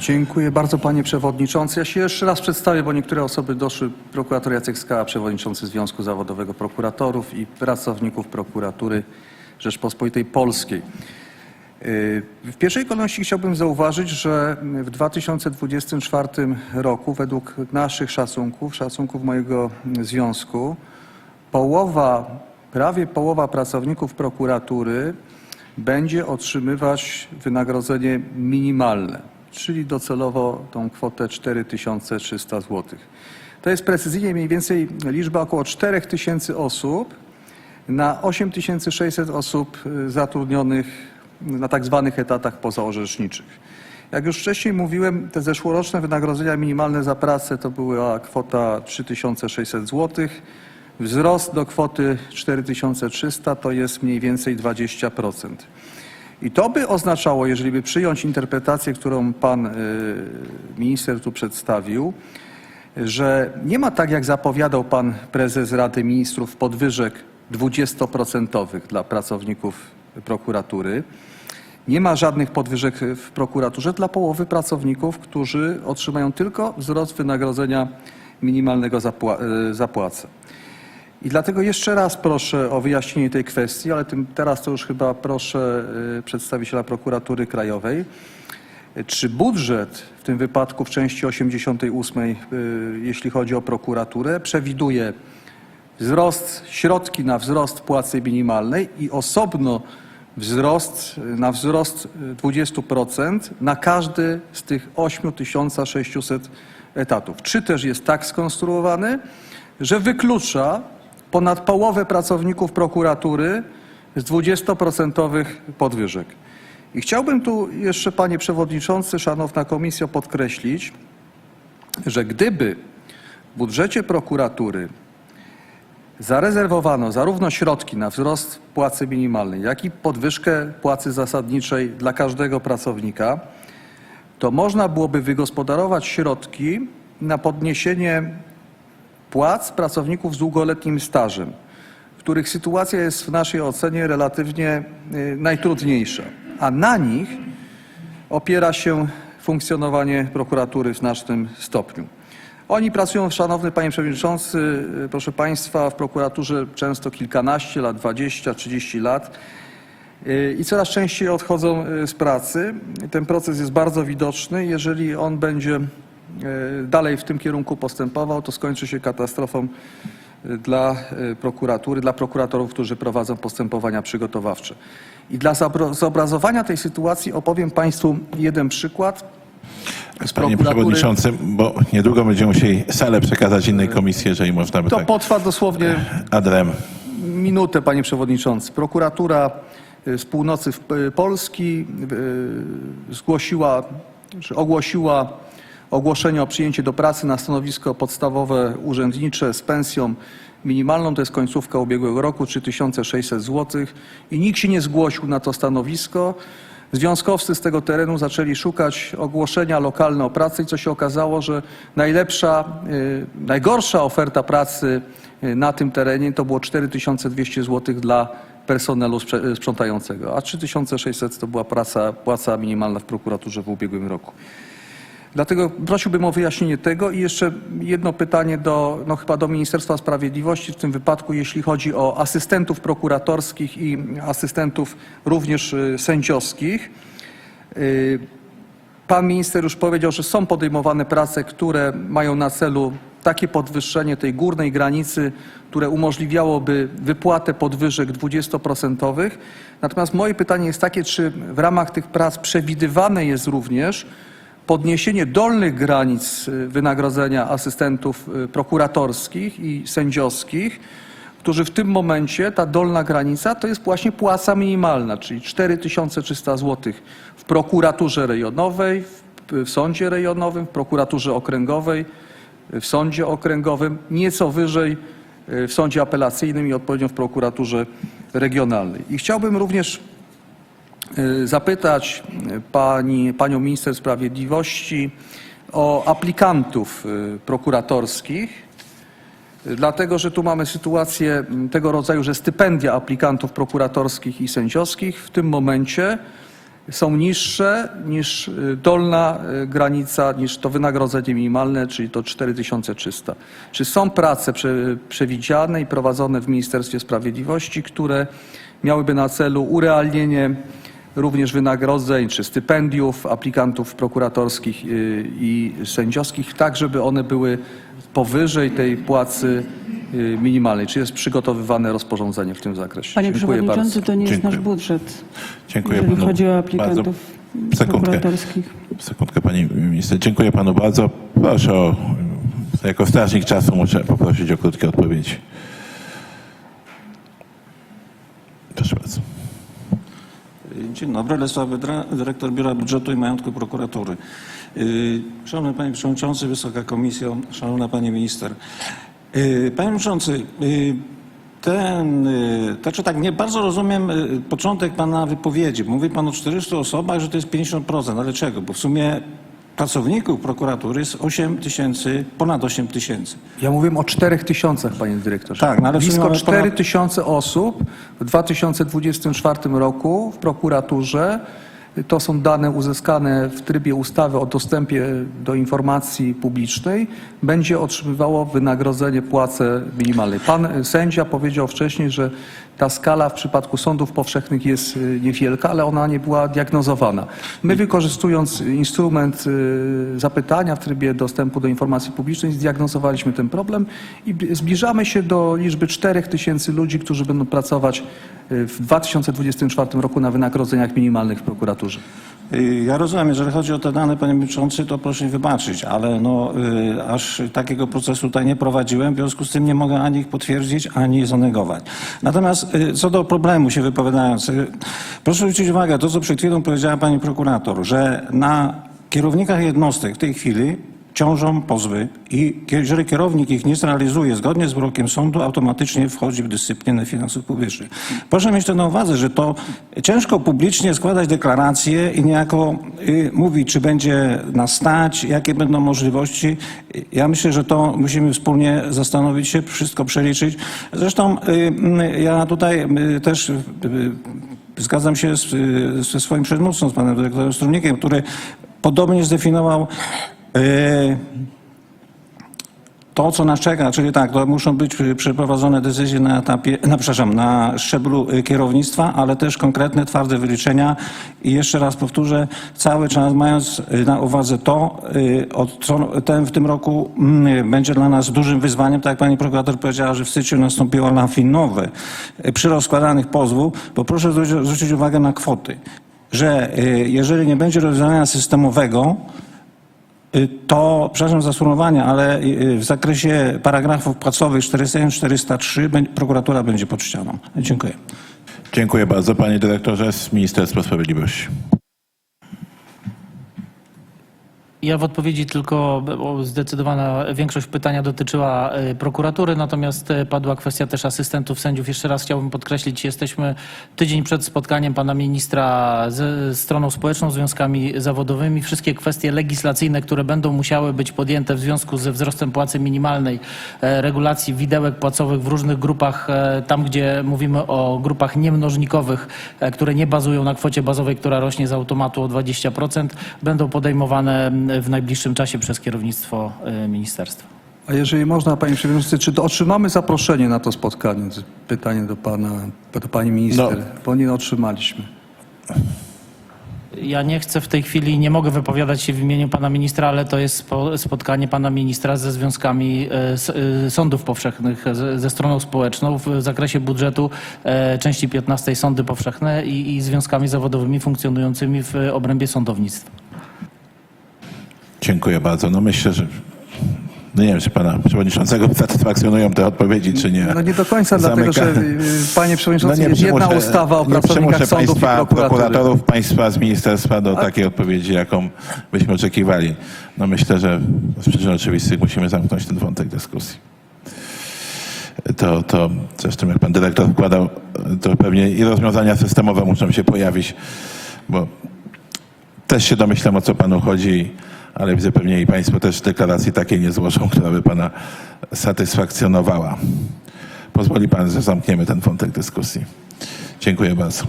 Dziękuję bardzo panie przewodniczący. Ja się jeszcze raz przedstawię, bo niektóre osoby doszły. Prokurator Jacek Skała, przewodniczący Związku Zawodowego Prokuratorów i pracowników prokuratury Rzeczpospolitej Polskiej. Yy, W pierwszej kolejności chciałbym zauważyć, że w 2024 roku według naszych szacunków, szacunków mojego związku, połowa, prawie połowa pracowników prokuratury będzie otrzymywać wynagrodzenie minimalne, czyli docelowo tą kwotę 4300 zł. To jest precyzyjnie mniej więcej liczba około 4000 osób na 8600 osób zatrudnionych na tak zwanych etatach pozaorzeczniczych. Jak już wcześniej mówiłem, te zeszłoroczne wynagrodzenia minimalne za pracę to była kwota 3600 zł. Wzrost do kwoty 4300 to jest mniej więcej 20%. I to by oznaczało, jeżeli by przyjąć interpretację, którą pan y, minister tu przedstawił, że nie ma tak, jak zapowiadał pan prezes Rady Ministrów, podwyżek 20% dla pracowników prokuratury. Nie ma żadnych podwyżek w prokuraturze dla połowy pracowników, którzy otrzymają tylko wzrost wynagrodzenia minimalnego zapła- y, za płacę. I dlatego jeszcze raz proszę o wyjaśnienie tej kwestii, ale tym, teraz to już chyba proszę y, przedstawiciela prokuratury krajowej. Czy budżet w tym wypadku w części 88, y, jeśli chodzi o prokuraturę, przewiduje wzrost, środki na wzrost płacy minimalnej i osobno wzrost, y, na wzrost y, 20% na każdy z tych 8600 etatów. Czy też jest tak skonstruowany, że wyklucza ponad połowę pracowników prokuratury z 20% podwyżek. I chciałbym tu jeszcze, panie przewodniczący, szanowna komisjo, podkreślić, że gdyby w budżecie prokuratury zarezerwowano zarówno środki na wzrost płacy minimalnej, jak i podwyżkę płacy zasadniczej dla każdego pracownika, to można byłoby wygospodarować środki na podniesienie płac pracowników z długoletnim stażem, których sytuacja jest w naszej ocenie relatywnie y, najtrudniejsza, a na nich opiera się funkcjonowanie prokuratury w znacznym stopniu. Oni pracują, szanowny panie przewodniczący, y, proszę państwa, w prokuraturze często kilkanaście lat, 20, 30 lat y, i coraz częściej odchodzą z pracy. Ten proces jest bardzo widoczny. Jeżeli on będzie dalej w tym kierunku postępował, to skończy się katastrofą y, dla y, prokuratury, dla prokuratorów, którzy prowadzą postępowania przygotowawcze. I dla zobrazowania tej sytuacji opowiem państwu jeden przykład. z Panie prokuratury. Przewodniczący, bo niedługo będziemy musieli salę przekazać innej komisji, jeżeli można by To tak potrwa dosłownie adrem. minutę, panie przewodniczący. Prokuratura z północy Polski zgłosiła, czy ogłosiła ogłoszenie o przyjęcie do pracy na stanowisko podstawowe urzędnicze z pensją minimalną, to jest końcówka ubiegłego roku, 3600 zł i nikt się nie zgłosił na to stanowisko. Związkowcy z tego terenu zaczęli szukać ogłoszenia lokalne o pracę i co się okazało, że najlepsza, y, najgorsza oferta pracy y, na tym terenie to było 4200 zł dla personelu sprze- sprzątającego, a 3600 to była praca, płaca minimalna w prokuraturze w ubiegłym roku. Dlatego prosiłbym o wyjaśnienie tego i jeszcze jedno pytanie do, no chyba do Ministerstwa Sprawiedliwości w tym wypadku, jeśli chodzi o asystentów prokuratorskich i asystentów również y, sędziowskich. Y, Pan minister już powiedział, że są podejmowane prace, które mają na celu takie podwyższenie tej górnej granicy, które umożliwiałoby wypłatę podwyżek 20%. Natomiast moje pytanie jest takie, czy w ramach tych prac przewidywane jest również podniesienie dolnych granic y, wynagrodzenia asystentów y, prokuratorskich i sędziowskich, którzy w tym momencie, ta dolna granica to jest właśnie płaca minimalna, czyli 4300 zł w prokuraturze rejonowej, w, sądzie rejonowym, w prokuraturze okręgowej, w sądzie okręgowym, nieco wyżej y, w sądzie apelacyjnym i odpowiednio w prokuraturze regionalnej. I chciałbym również zapytać y, pani, panią minister sprawiedliwości o aplikantów y, prokuratorskich, dlatego że tu mamy sytuację mm, tego rodzaju, że stypendia aplikantów prokuratorskich i sędziowskich w tym momencie są niższe niż y, dolna granica, niż to wynagrodzenie minimalne, czyli to 4300. Czy są prace prze, przewidziane i prowadzone w Ministerstwie Sprawiedliwości, które miałyby na celu urealnienie również wynagrodzeń czy stypendiów aplikantów prokuratorskich y, i sędziowskich, tak żeby one były powyżej tej płacy y, minimalnej? Czy jest przygotowywane rozporządzenie w tym zakresie? Panie Dziękuję Przewodniczący, bardzo. to nie jest Dziękuję. nasz budżet, Dziękuję jeżeli panu chodzi o bardzo. aplikantów Sekundkę. prokuratorskich. Sekundkę pani minister. Dziękuję panu bardzo. Proszę o, jako strażnik czasu muszę poprosić o krótkie odpowiedzi. Proszę bardzo. Dzień dobry, Lesław Wydra, dyrektor Biura Budżetu i Majątku Prokuratury. Yy, Szanowny Panie Przewodniczący, Wysoka Komisjo, Szanowna Pani Minister. Yy, Panie Przewodniczący, yy, ten, znaczy tak, nie bardzo rozumiem początek Pana wypowiedzi. Mówi Pan o 400 osobach, że to jest 50%, ale czego? Bo w sumie pracowników prokuratury jest 8 tysięcy, ponad 8 tysięcy. Ja mówiłem o 4 tysiącach, panie dyrektorze. Tak, no ale Blisko mamy 4 ponad- tysiące osób w 2024 roku w prokuraturze. To są dane uzyskane w trybie ustawy o dostępie do informacji publicznej. Będzie otrzymywało wynagrodzenie płacę minimalnej. Pan sędzia powiedział wcześniej, że ta skala w przypadku sądów powszechnych jest y, niewielka, ale ona nie była diagnozowana. My wykorzystując instrument y, zapytania w trybie dostępu do informacji publicznej zdiagnozowaliśmy ten problem i zbliżamy się do liczby 4 tysięcy ludzi, którzy będą pracować w 2024 roku na wynagrodzeniach minimalnych w prokuraturze. Y, Ja rozumiem, jeżeli chodzi o te dane, panie przewodniczący, to proszę wybaczyć, ale no, y, aż takiego procesu tutaj nie prowadziłem, w związku z tym nie mogę ani ich potwierdzić, ani zanegować. Natomiast y, co do problemu się wypowiadając, y, proszę zwrócić uwagę, to co przed chwilą powiedziała pani prokurator, że na kierownikach jednostek w tej chwili ciążą pozwy i jeżeli kierownik ich nie zrealizuje zgodnie z wyrokiem sądu, automatycznie wchodzi w dyscyplinę finansów publicznych. Proszę mieć to na uwadze, że to ciężko publicznie składać deklaracje i niejako y, mówić, czy będzie nas stać, jakie będą możliwości. Ja myślę, że to musimy wspólnie zastanowić się, wszystko przeliczyć. Zresztą y, y, ja tutaj y, też zgadzam się ze swoim przedmówcą, z panem dyrektorem Strunikiem, który podobnie zdefiniował to, co nas czeka, czyli tak, to muszą być przeprowadzone decyzje na etapie, na, przepraszam, na szczeblu y, kierownictwa, ale też konkretne, twarde wyliczenia. I jeszcze raz powtórzę, cały czas mając y, na uwadze to, co ten w tym roku mm, będzie dla nas dużym wyzwaniem, tak jak pani prokurator powiedziała, że w styczniu nastąpiło lawinowy y, przyrost składanych pozwów, bo proszę zwrócić, uwagę na kwoty, że jeżeli nie będzie rozwiązania systemowego, to, przepraszam za sformułowanie, ale y, w zakresie paragrafów płacowych 401-403 bę- prokuratura będzie pod ścianą. Dziękuję. Dziękuję bardzo panie dyrektorze z Ministerstwa Sprawiedliwości. Ja w odpowiedzi tylko, zdecydowana większość pytania dotyczyła e, prokuratury, natomiast e, padła kwestia też asystentów sędziów. Jeszcze raz chciałbym podkreślić, jesteśmy tydzień przed spotkaniem pana ministra ze stroną społeczną, związkami zawodowymi. Wszystkie kwestie legislacyjne, które będą musiały być podjęte w związku ze wzrostem płacy minimalnej, e, regulacji widełek płacowych w różnych grupach, e, tam gdzie mówimy o grupach niemnożnikowych, e, które nie bazują na kwocie bazowej, która rośnie z automatu o 20%, będą podejmowane w najbliższym czasie przez kierownictwo e, ministerstwa. A jeżeli można, panie przewodniczący, czy to otrzymamy zaproszenie na to spotkanie? Pytanie do pana, do pani minister, No. bo nie otrzymaliśmy. Ja nie chcę w tej chwili, nie mogę wypowiadać się w imieniu pana ministra, ale to jest spo, spotkanie pana ministra ze związkami s- e, sądów powszechnych, ze, ze stroną społeczną w zakresie budżetu e, części 15 sądy powszechne i, i związkami zawodowymi funkcjonującymi w obrębie sądownictwa. Dziękuję bardzo. No myślę, że no nie wiem, czy pana przewodniczącego satysfakcjonują te odpowiedzi, czy nie. No nie do końca, dlatego że panie przewodniczący, jest jedna ustawa o nie pracownikach sądów i państwa, prokuratury. prokuratorów, państwa z ministerstwa do takiej odpowiedzi, jaką byśmy oczekiwali. No myślę, że z przyczyn oczywistych musimy zamknąć ten wątek dyskusji. To, to zresztą jak pan dyrektor wkładał, to pewnie i rozwiązania systemowe muszą się pojawić, bo też się domyślam, o co panu chodzi, ale widzę pewnie i państwo też deklaracji takiej nie złożą, która by pana satysfakcjonowała. Pozwoli pan, że zamkniemy ten wątek dyskusji. Dziękuję bardzo.